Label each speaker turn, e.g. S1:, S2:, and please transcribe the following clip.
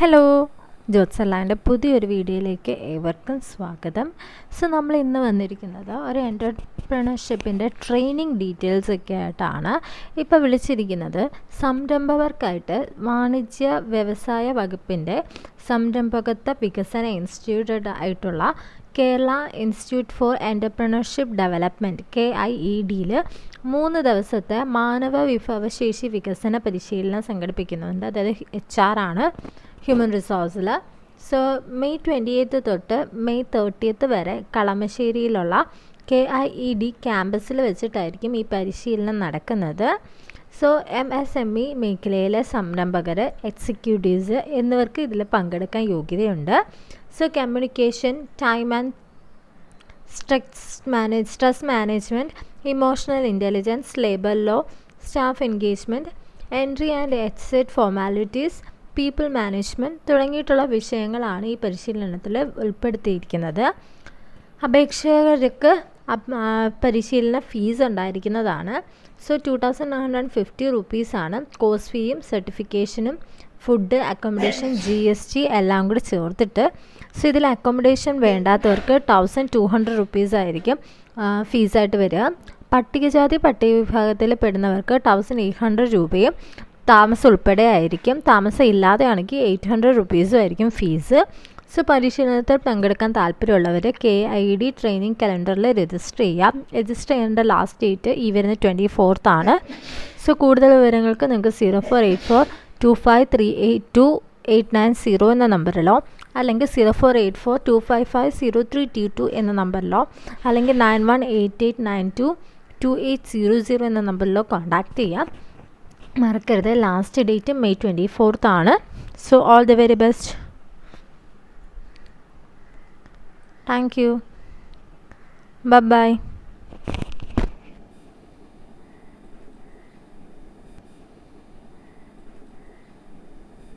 S1: Hello ജ്യോത്സലാന്റെ പുതിയൊരു വീഡിയോയിലേക്ക് ഏവർക്കും സ്വാഗതം. സോ നമ്മൾ ഇന്ന് വന്നിരിക്കുന്നത് ഒരു എന്റർപ്രണർഷിപ്പിന്റെ ട്രെയിനിങ് ഡീറ്റെയിൽസ് ഒക്കെ ആയിട്ടാണ് ഇപ്പോൾ വിളിച്ചിരിക്കുന്നത്. സംരംഭകർക്കായിട്ട് വാണിജ്യ വ്യവസായ വകുപ്പിന്റെ സംരംഭകത്വ വികസന ഇൻസ്റ്റിറ്റ്യൂട്ട് ആയിട്ടുള്ള Kerala institute for entrepreneurship development K I E ഡിയിൽ മൂന്ന് ദിവസത്തെ മാനവ വിഭവശേഷി വികസന പരിശീലനം സംഘടിപ്പിക്കുന്നുണ്ട്. അതായത് എച്ച് ആർ ആണ്. ഹ്യൂമൻ റിസോഴ്സിൽ സോ മെയ് ട്വന്റി എയ്ത്ത് തൊട്ട് മെയ് തേർട്ടിയത്ത് വരെ കളമശ്ശേരിയിലുള്ള കെ ഐ ഇ ഡി ക്യാമ്പസിൽ വെച്ചിട്ടായിരിക്കും ഈ പരിശീലനം നടക്കുന്നത്. So M S M E മേഖലയിലെ സംരംഭകർ എക്സിക്യൂട്ടീവ്സ് എന്നിവർക്ക് ഇതിൽ പങ്കെടുക്കാൻ യോഗ്യതയുണ്ട്. So communication time and stress manage stress management emotional intelligence labour law staff engagement entry and exit formalities people management തുടങ്ങിയിട്ടുള്ള വിഷയങ്ങളാണ് ഈ പരിശീലനത്തിൽ ഉൾപ്പെടുത്തിയിരിക്കുന്നത്. അപേക്ഷകർക്ക് പരിശീലന ഫീസ് ഉണ്ടായിരിക്കുന്നതാണ്. So two thousand nine hundred fifty റുപ്പീസാണ് കോഴ്സ് ഫീയും സർട്ടിഫിക്കേഷനും food accommodation G S T എല്ലാം കൂടി ചേർത്തിട്ട്. സോ ഇതിൽ അക്കോമഡേഷൻ വേണ്ടാത്തവർക്ക് തൗസൻഡ് ടു ഹൺഡ്രഡ് റുപ്പീസ് ആയിരിക്കും ഫീസായിട്ട് വരിക. പട്ടികജാതി പട്ടിക വിഭാഗത്തിൽ പെടുന്നവർക്ക് തൗസൻഡ് എയ്റ്റ് ഹൺഡ്രഡ് രൂപയും താമസം ഉൾപ്പെടെ ആയിരിക്കും. താമസം ഇല്ലാതെയാണെങ്കിൽ എയ്റ്റ് ഹൺഡ്രഡ് റുപ്പീസും ആയിരിക്കും ഫീസ് സോ പരിശീലനത്തിൽ പങ്കെടുക്കാൻ താല്പര്യമുള്ളവർ കെ ഐ ഡി ട്രെയിനിങ് കലണ്ടറിൽ രജിസ്റ്റർ ചെയ്യാം രജിസ്റ്റർ ചെയ്യേണ്ട ലാസ്റ്റ് ഡേറ്റ് ഈ വരുന്ന ട്വന്റി ഫോർത്ത് ആണ്. സോ കൂടുതൽ വിവരങ്ങൾക്ക് നിങ്ങൾക്ക് zero four eight four two five three eight two eight nine zero എന്ന നമ്പറിലോ അല്ലെങ്കിൽ zero four eight four two five five zero three two two എന്ന നമ്പറിലോ അല്ലെങ്കിൽ nine one eight eight nine two two eight zero zero എന്ന നമ്പറിലോ contact ചെയ്യാം. മറക്കരുത്. Last date May twenty fourth ആണ്. So all the very best thank you bye